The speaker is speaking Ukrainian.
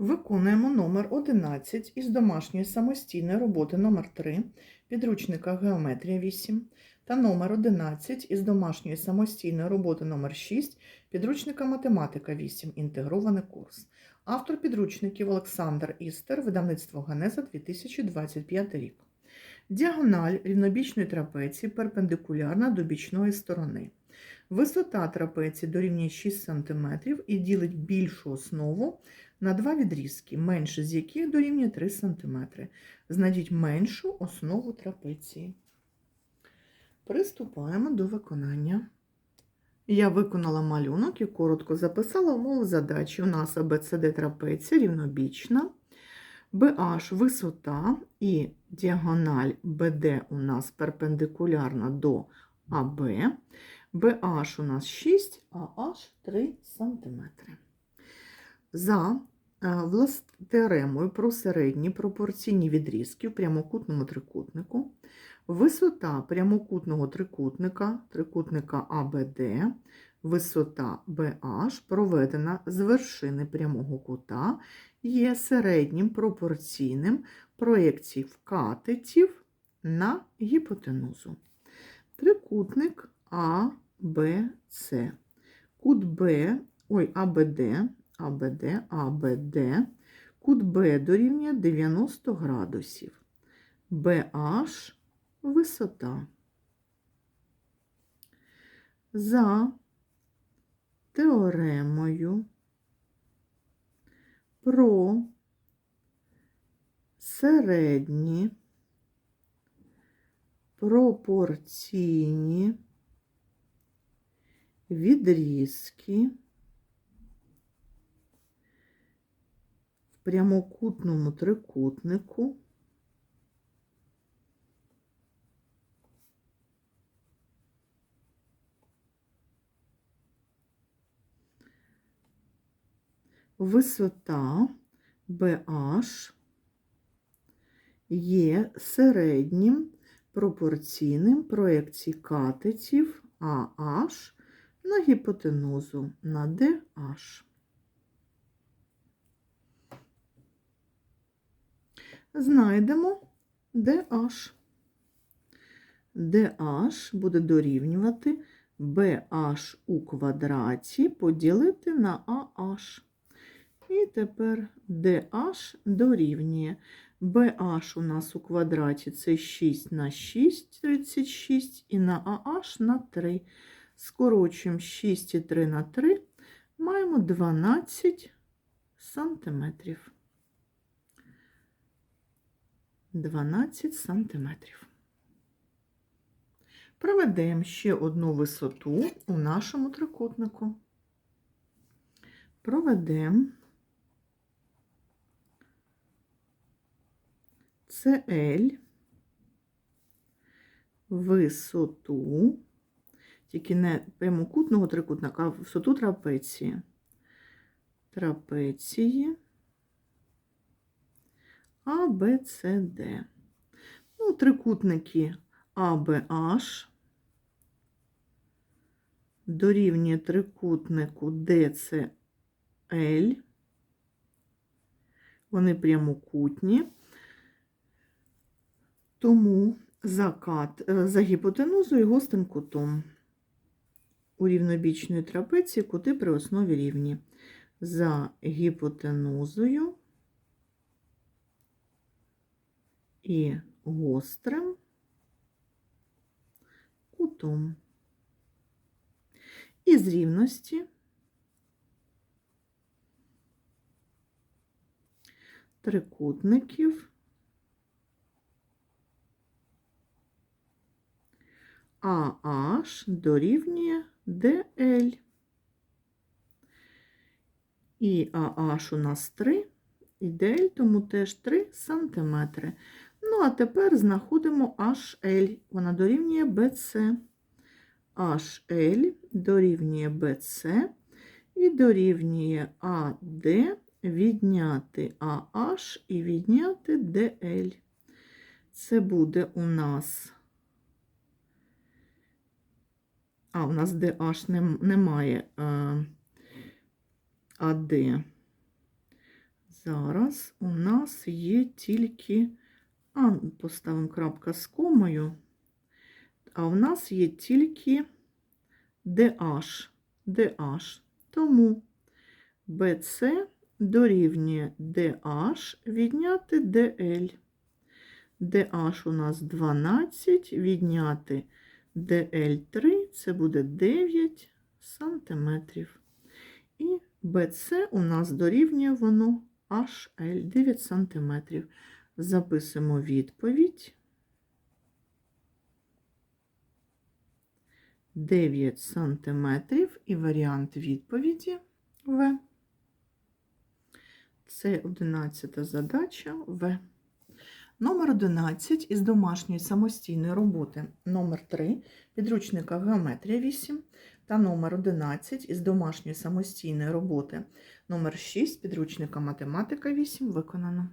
Виконуємо номер 11 із домашньої самостійної роботи номер 3 підручника Геометрія 8 та номер 11 із домашньої самостійної роботи номер 6 підручника Математика 8. Інтегрований курс. Автор підручників Олександр Істер, видавництво Генеза 2025 рік. Діагональ рівнобічної трапеції перпендикулярна до бічної сторони. Висота трапеції дорівнює 6 см і ділить більшу основу на два відрізки, менше з яких дорівнює 3 см. Знайдіть меншу основу трапеції. Приступаємо до виконання. Я виконала малюнок і коротко записала умову задачі. У нас ABCD трапеція рівнобічна, BH висота і діагональ BD у нас перпендикулярна до АБ. BH у нас 6, а H 3 см. За теоремою про середні пропорційні відрізки в прямокутному трикутнику, висота прямокутного трикутника, трикутника ABD, висота BH проведена з вершини прямого кута є середнім пропорційним проєкцій вкатетів на гіпотенузу. Трикутник А, Б, С. Кут Б, ой, АБД, АБД, АБД, кут Б дорівнює 90 градусів. BH – висота. За теоремою про середні пропорційні відрізки прямокутному трикутнику висота BH є середнім пропорційним проекцій катетів AH на гіпотенузу на DH. Знайдемо DH. DH буде дорівнювати BH у квадраті поділити на AH. І тепер DH дорівнює. BH у нас у квадраті це 6 на 6, 36, і на AH на 3. Скорочуємо 6 і 3 на 3, маємо 12 сантиметрів. 12 сантиметрів. Проведемо ще одну висоту у нашому трикутнику. Проведемо CL висоту, тільки не прямокутного трикутника, а висоту трапеції. Трапеції А, Б, С, Д. Ну, трикутники ABH дорівнює трикутнику DCL. Вони прямокутні. Тому закат е, за гіпотенузою і гострим кутом. У рівнобічної трапеції кути при основі рівні. За гіпотенузою і гострим кутом. Із рівності трикутників AH дорівнює DL. І AH у нас 3, і DL, тому теж 3 см. Ну, а тепер знаходимо HL. Вона дорівнює BC. HL дорівнює BC і дорівнює AD відняти AH і відняти DL. Це буде у нас. А, у нас DH немає а, AD. Зараз у нас є тільки. А, поставимо крапка з комою. А у нас є тільки DH. DH. Тому BC дорівнює DH відняти DL. DH у нас 12, відняти DL3, це буде 9 сантиметрів. І BC у нас дорівнює воно HL 9 сантиметрів. Записуємо відповідь. 9 сантиметрів і варіант відповіді В. Це 11 задача В. Номер 11 із домашньої самостійної роботи номер 3 підручника Геометрія 8 та номер 11 із домашньої самостійної роботи номер 6 підручника Математика 8 виконано.